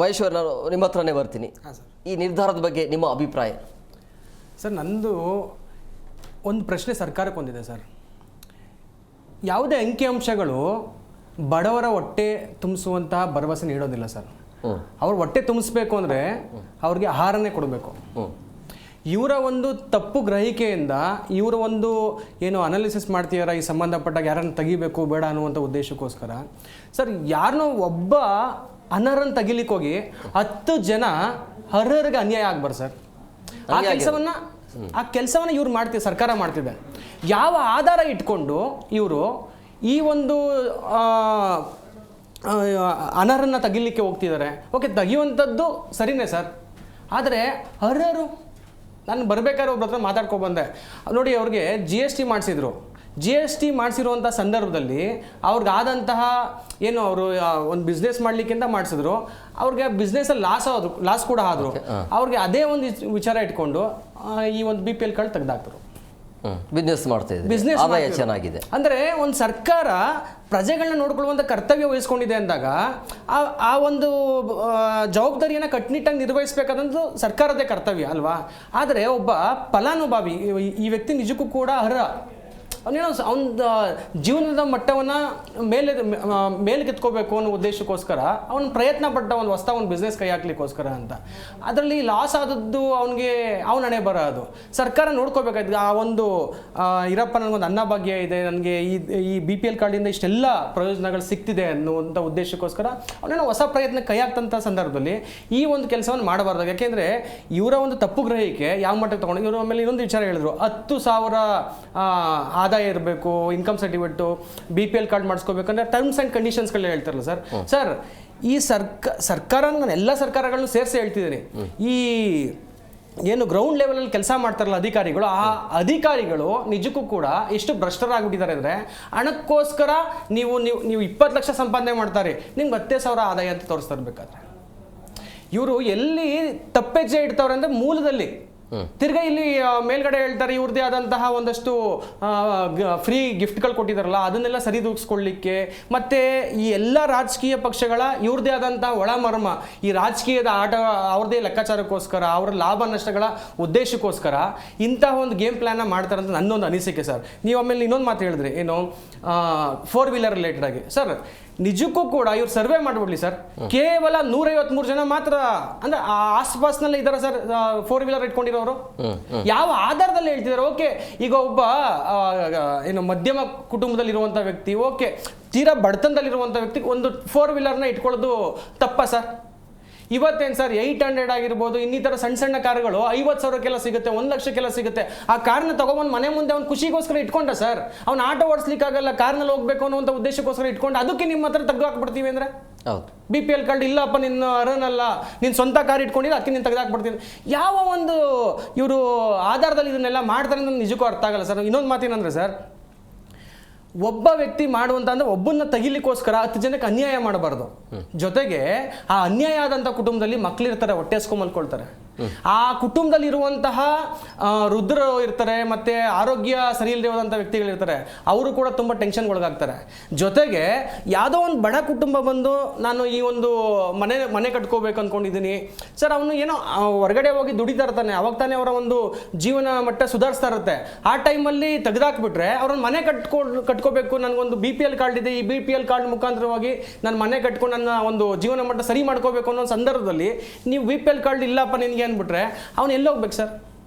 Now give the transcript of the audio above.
ಮಹೇಶ್ವರ್ ನಾನು ನಿಮ್ಮ ಹತ್ರನೇ ಬರ್ತೀನಿ. ಹಾಂ ಸರ್. ಈ ನಿರ್ಧಾರದ ಬಗ್ಗೆ ನಿಮ್ಮ ಅಭಿಪ್ರಾಯ? ಸರ್ ನಂದು ಒಂದು ಪ್ರಶ್ನೆ ಸರ್ಕಾರಕ್ಕೆ ಒಂದಿದೆ ಸರ್. ಯಾವುದೇ ಅಂಕಿಅಂಶಗಳು ಬಡವರ ಹೊಟ್ಟೆ ತುಂಬಿಸುವಂತಹ ಭರವಸೆ ನೀಡೋದಿಲ್ಲ ಸರ್. ಅವ್ರ ಹೊಟ್ಟೆ ತುಂಬಿಸ್ಬೇಕು ಅಂದರೆ ಅವ್ರಿಗೆ ಆಹಾರನೇ ಕೊಡಬೇಕು. ಹ್ಞೂ ಇವರ ಒಂದು ತಪ್ಪು ಗ್ರಹಿಕೆಯಿಂದ ಇವರ ಒಂದು ಏನು ಅನಾಲಿಸಿಸ್ ಮಾಡ್ತೀಯಾರ ಈ ಸಂಬಂಧಪಟ್ಟಾಗ ಯಾರನ್ನು ತೆಗಿಬೇಕು ಬೇಡ ಅನ್ನುವಂಥ ಉದ್ದೇಶಕ್ಕೋಸ್ಕರ. ಸರ್ ಯಾರನ್ನೋ ಒಬ್ಬ ಅನರ್ಹನ್ ತೆಗಿಲಿಕ್ಕೆ ಹೋಗಿ ಹತ್ತು ಜನ ಅರ್ಹರಿಗೆ ಅನ್ಯಾಯ ಆಗ್ಬಾರ್ದು ಸರ್. ಆ ಕೆಲಸವನ್ನ ಆ ಕೆಲಸವನ್ನ ಇವ್ರು ಮಾಡ್ತಿದೆ ಸರ್ಕಾರ ಮಾಡ್ತಿದೆ. ಯಾವ ಆಧಾರ ಇಟ್ಕೊಂಡು ಇವರು ಈ ಒಂದು ಅನರ್ಹನ್ನ ತೆಗಿಲಿಕ್ಕೆ ಹೋಗ್ತಿದ್ದಾರೆ ಓಕೆ ತೆಗಿಯುವಂಥದ್ದು ಸರಿನೇ ಸರ್. ಆದರೆ ಅರ್ಹರು ನಾನು ಬರ್ಬೇಕಾದ್ರೆ ಒಬ್ಬರ ಹತ್ರ ಮಾತಾಡ್ಕೊ ಬಂದೆ. ನೋಡಿ ಅವ್ರಿಗೆ ಜಿ ಎಸ್ ಟಿ ಮಾಡಿಸಿದ್ರು. ಜಿ ಎಸ್ ಟಿ ಮಾಡಿಸಿರುವಂಥ ಸಂದರ್ಭದಲ್ಲಿ ಅವ್ರಿಗಾದಂತಹ ಏನು ಅವರು ಒಂದು ಬಿಸ್ನೆಸ್ ಮಾಡಲಿಕ್ಕಿಂತ ಮಾಡಿಸಿದ್ರು. ಅವ್ರಿಗೆ ಬಿಸ್ನೆಸ್ಸಲ್ಲಿ ಲಾಸ್ ಆದ್ರು ಲಾಸ್ ಕೂಡ ಆದರು. ಅವ್ರಿಗೆ ಅದೇ ಒಂದು ವಿಚ್- ವಿಚಾರ ಇಟ್ಕೊಂಡು ಈ ಒಂದು ಬಿ ಪಿ ಎಲ್ ಕಾರ್ಡ್ ತೆಗೆದಾಕ್ತರು ಬಿಸ್ನೆಸ್ ಮಾಡ್ತಾ ಇದೆ ಬಿಸ್ನೆಸ್ ಆದಾಯ ಚೆನ್ನಾಗಿದೆ. ಅಂದ್ರೆ ಒಂದು ಸರ್ಕಾರ ಪ್ರಜೆಗಳನ್ನ ನೋಡ್ಕೊಳ್ಳುವಂಥ ಕರ್ತವ್ಯ ವಹಿಸ್ಕೊಂಡಿದೆ ಅಂದಾಗ ಆ ಆ ಒಂದು ಜವಾಬ್ದಾರಿಯನ್ನು ಕಟ್ಟುನಿಟ್ಟಾಗಿ ನಿರ್ವಹಿಸಬೇಕಾದಂಥ ಸರ್ಕಾರದೇ ಕರ್ತವ್ಯ ಅಲ್ವಾ? ಆದರೆ ಒಬ್ಬ ಫಲಾನುಭವಿ ಈ ವ್ಯಕ್ತಿ ನಿಜಕ್ಕೂ ಕೂಡ ಅರ್ಹ. ಅವನೇನೋ ಅವನ ಜೀವನದ ಮಟ್ಟವನ್ನು ಮೇಲೆ ಆ, ಮೇಲ್ಕೆತ್ಕೋಬೇಕು ಅನ್ನೋ ಉದ್ದೇಶಕ್ಕೋಸ್ಕರ ಅವನು ಪ್ರಯತ್ನ ಪಟ್ಟ ಒಂದು ಹೊಸ ಒಂದು ಬಿಸ್ನೆಸ್ ಕೈ ಹಾಕ್ಲಿಕ್ಕೋಸ್ಕರ ಅಂತ. ಅದರಲ್ಲಿ ಲಾಸ್ ಆದದ್ದು ಅವನಿಗೆ ಅವನ ಹಣೆ ಬರ ಅದು. ಸರ್ಕಾರ ನೋಡ್ಕೋಬೇಕಾಯ್ತು ಆ ಒಂದು ಇರಪ್ಪ ನನಗೊಂದು ಅನ್ನಭಾಗ್ಯ ಇದೆ ನನಗೆ ಈ ಈ ಬಿ ಪಿ ಎಲ್ ಕಾರ್ಡಿಂದ ಇಷ್ಟೆಲ್ಲ ಪ್ರಯೋಜನಗಳು ಸಿಗ್ತಿದೆ ಅನ್ನುವಂಥ ಉದ್ದೇಶಕ್ಕೋಸ್ಕರ ಅವನೇನೋ ಹೊಸ ಪ್ರಯತ್ನ ಕೈ ಹಾಕ್ತಂಥ ಸಂದರ್ಭದಲ್ಲಿ ಈ ಒಂದು ಕೆಲಸವನ್ನು ಮಾಡಬಾರ್ದು. ಯಾಕೆಂದರೆ ಇವರ ಒಂದು ತಪ್ಪು ಗ್ರಹಿಕೆ ಯಾವ ಮಟ್ಟಕ್ಕೆ ತೊಗೊಂಡು ಇವರು ಆಮೇಲೆ ಇನ್ನೊಂದು ವಿಚಾರ ಹೇಳಿದ್ರು ಹತ್ತು ಸಾವಿರ ಆ, ಆದಾಯ ಇರಬೇಕು income certificate B P L card ಮಾಡಿಸ್ಕೋಬೇಕಂದ್ರೆ terms and ಕಂಡೀಷನ್ಸ್ಗಳು ಹೇಳ್ತಾರಲ್ಲ ಸರ್. ಸರ್ ಈ ಸರ್ಕ ಸರ್ಕಾರ ನಾನು ಎಲ್ಲ ಸರ್ಕಾರಗಳನ್ನು ಸೇರಿಸಿ ಹೇಳ್ತಿದ್ದೀನಿ. ಈ ಏನು ಗ್ರೌಂಡ್ ಲೆವೆಲಲ್ಲಿ ಕೆಲಸ ಮಾಡ್ತಾರಲ್ಲ ಅಧಿಕಾರಿಗಳು ಆ ಅಧಿಕಾರಿಗಳು ನಿಜಕ್ಕೂ ಕೂಡ ಎಷ್ಟು ಭ್ರಷ್ಟರಾಗ್ಬಿಟ್ಟಿದ್ದಾರೆ ಅಂದರೆ ಹಣಕ್ಕೋಸ್ಕರ ನೀವು ನೀವು ನೀವು ಇಪ್ಪತ್ತು ಲಕ್ಷ ಸಂಪಾದನೆ ಮಾಡ್ತಾರೆ ನಿಮ್ಗೆ ಹತ್ತೇ ಸಾವಿರ ಆದಾಯ ಅಂತ ತೋರಿಸ್ತಾ ಇರಬೇಕಾದ್ರೆ. ಇವರು ಎಲ್ಲಿ ತಪ್ಪೆಜ್ಜೆ ಇಡ್ತಾವ್ರೆ ಅಂದರೆ ಮೂಲದಲ್ಲಿ. ತಿರ್ಗಾ ಇಲ್ಲಿ ಮೇಲ್ಗಡೆ ಹೇಳ್ತಾರೆ ಇವ್ರದೇ ಆದಂತಹ ಒಂದಷ್ಟು ಫ್ರೀ ಗಿಫ್ಟ್ಗಳು ಕೊಟ್ಟಿದಾರಲ್ಲ ಅದನ್ನೆಲ್ಲ ಸರಿದೂಗಿಸ್ಕೊಳ್ಳಿಕ್ಕೆ. ಮತ್ತೆ ಈ ಎಲ್ಲ ರಾಜಕೀಯ ಪಕ್ಷಗಳ ಇವ್ರದೇ ಆದಂತಹ ಒಳಮರ್ಮ, ಈ ರಾಜಕೀಯದ ಆಟ, ಅವ್ರದೇ ಲೆಕ್ಕಾಚಾರಕ್ಕೋಸ್ಕರ, ಅವರ ಲಾಭ ನಷ್ಟಗಳ ಉದ್ದೇಶಕ್ಕೋಸ್ಕರ ಇಂತಹ ಒಂದು ಗೇಮ್ ಪ್ಲಾನ್ ಮಾಡ್ತಾರೆ ಅಂತ ನನ್ನೊಂದು ಅನಿಸಿಕೆ ಸರ್ ನೀವು ಆಮೇಲೆ ಇನ್ನೊಂದು ಮಾತು ಹೇಳಿದ್ರಿ, ಏನು ಫೋರ್ ವೀಲರ್ ರಿಲೇಟೆಡ್ ಆಗಿ. ಸರ್ ನಿಜಕ್ಕೂ ಕೂಡ ಇವ್ರು ಸರ್ವೆ ಮಾಡ್ಬಿಡ್ಲಿ ಸರ್. ಕೇವಲ ನೂರೈವತ್ಮೂರು ಜನ ಮಾತ್ರ ಅಂದ್ರೆ ಆ ಆಸ್ಪಾಸ್ನಲ್ಲಿ ಇದ್ದಾರೆ ಸರ್ ಫೋರ್ ವೀಲರ್ ಇಟ್ಕೊಂಡಿರೋರು. ಯಾವ ಆಧಾರದಲ್ಲಿ ಹೇಳ್ತಿದಾರೆ? ಓಕೆ ಈಗ ಒಬ್ಬ ಏನು ಮಧ್ಯಮ ಕುಟುಂಬದಲ್ಲಿರುವಂಥ ವ್ಯಕ್ತಿ ಓಕೆ ತೀರಾ ಬಡತನದಲ್ಲಿರುವಂಥ ವ್ಯಕ್ತಿ ಒಂದು ಫೋರ್ ವೀಲರ್ನ ಇಟ್ಕೊಳ್ಳೋದು ತಪ್ಪ ಸರ್. ಇವತ್ತೇನು ಸರ್ ಏಯ್ಟ್ ಹಂಡ್ರೆಡ್ ಆಗಿರ್ಬೋದು ಇನ್ನಿತರ ಸಣ್ಣ ಸಣ್ಣ ಕಾರುಗಳು ಐವತ್ತು ಸಾವಿರಕ್ಕೆಲ್ಲ ಸಿಗುತ್ತೆ ಒಂದು ಲಕ್ಷಕ್ಕೆಲ್ಲ ಸಿಗುತ್ತೆ. ಆ ಕಾರ್ನ ತಗೊಂಬಂದು ಮನೆ ಮುಂದೆ ಅವ್ನು ಖುಷಿಗೋಸ್ಕರ ಇಟ್ಕೊಂಡ ಸರ್? ಅವ್ನು ಆಟೋ ಓಡಿಸ್ಲಿಕ್ಕಾಗಲ್ಲ ಕಾರ್ನಲ್ಲಿ ಹೋಗ್ಬೇಕು ಅನ್ನುವಂಥ ಉದ್ದೇಶಕ್ಕೋಸ್ಕರ ಇಟ್ಕೊಂಡು ಅದಕ್ಕೆ ನಿಮ್ಮ ಹತ್ರ ತೆಗೆದು ಹಾಕ್ಬಿಡ್ತೀವಿ ಅಂದರೆ? ಬಿ ಪಿ ಎಲ್ ಕಾರ್ಡ್ ಇಲ್ಲಪ್ಪ ನಿನ್ನ ಅರ್ಹನಲ್ಲ ನಿನ್ನ ಸ್ವಂತ ಕಾರ್ ಇಟ್ಕೊಂಡಿಲ್ಲ ಅದಕ್ಕೆ ನೀನು ತೆಗೆದಾಕ್ಬಿಡ್ತೀನಿ ಯಾವ ಒಂದು ಇವರು ಆಧಾರದಲ್ಲಿ ಇದನ್ನೆಲ್ಲ ಮಾಡ್ತಾರೆ ನಿಜಕ್ಕೂ ಅರ್ಥ ಆಗಲ್ಲ ಸರ್. ಇನ್ನೊಂದು ಮಾತೇನಂದ್ರೆ ಸರ್ ಒಬ್ಬ ವ್ಯಕ್ತಿ ಮಾಡುವಂತ ಅಂದ್ರೆ ಒಬ್ಬನ್ನ ತೆಗಿಲಿಕ್ಕೋಸ್ಕರ ಹತ್ತು ಜನಕ್ಕೆ ಅನ್ಯಾಯ ಮಾಡಬಾರ್ದು. ಜೊತೆಗೆ ಆ ಅನ್ಯಾಯ ಆದಂಥ ಕುಟುಂಬದಲ್ಲಿ ಮಕ್ಳಿರ್ತಾರೆ ಹೊಟ್ಟೆ ಹಸ್ಕೊಂಡ್ ಮಲ್ಕೊಳ್ತಾರೆ ಆ ಕುಟುಂಬದಲ್ಲಿ ಇರುವಂತಹ ರುದ್ರ ಇರ್ತಾರೆ, ಮತ್ತೆ ಆರೋಗ್ಯ ಸರಿ ಇಲ್ಲದೆ ವ್ಯಕ್ತಿಗಳು ವ್ಯಕ್ತಿಗಳಿರ್ತಾರೆ ಅವರು ಕೂಡ ತುಂಬ ಟೆನ್ಷನ್ ಒಳಗಾಗ್ತಾರೆ ಜೊತೆಗೆ ಯಾವುದೋ ಒಂದು ಬಡ ಕುಟುಂಬ ಬಂದು ನಾನು ಈ ಒಂದು ಮನೆ ಮನೆ ಕಟ್ಕೋಬೇಕು ಅನ್ಕೊಂಡಿದ್ದೀನಿ. ಸರ್, ಅವನು ಏನೋ ಹೊರಗಡೆ ಹೋಗಿ ದುಡಿತಾ ಇರ್ತಾನೆ, ಅವಾಗ ತಾನೇ ಅವರ ಒಂದು ಜೀವನ ಮಟ್ಟ ಸುಧಾರಿಸ್ತಾ ಇರುತ್ತೆ. ಆ ಟೈಮಲ್ಲಿ ತೆಗೆದಾಕ್ಬಿಟ್ರೆ ಅವ್ರನ್ನ ಮನೆ ಕಟ್ಕೊ, ಕಟ್ಕೋಬೇಕು, ನನಗೊಂದು ಬಿ ಪಿ ಎಲ್ ಕಾರ್ಡ್ ಇದೆ, ಈ ಬಿ ಪಿ ಎಲ್ ಕಾರ್ಡ್ ಮುಖಾಂತರವಾಗಿ ನಾನು ಮನೆ ಕಟ್ಕೊಂಡು ನನ್ನ ಒಂದು ಜೀವನ ಮಟ್ಟ ಸರಿ ಮಾಡ್ಕೋಬೇಕು ಅನ್ನೋ ಸಂದರ್ಭದಲ್ಲಿ, ನೀವು ಬಿ ಪಿ ಎಲ್ ಕಾರ್ಡ್ ಇಲ್ಲಪ್ಪ ನಿನಗೆ ಅಂದ್ಬಿಟ್ರೆ ಅವ್ನು ಎಲ್ಲಿ ಹೋಗ್ಬೇಕು ಸರ್?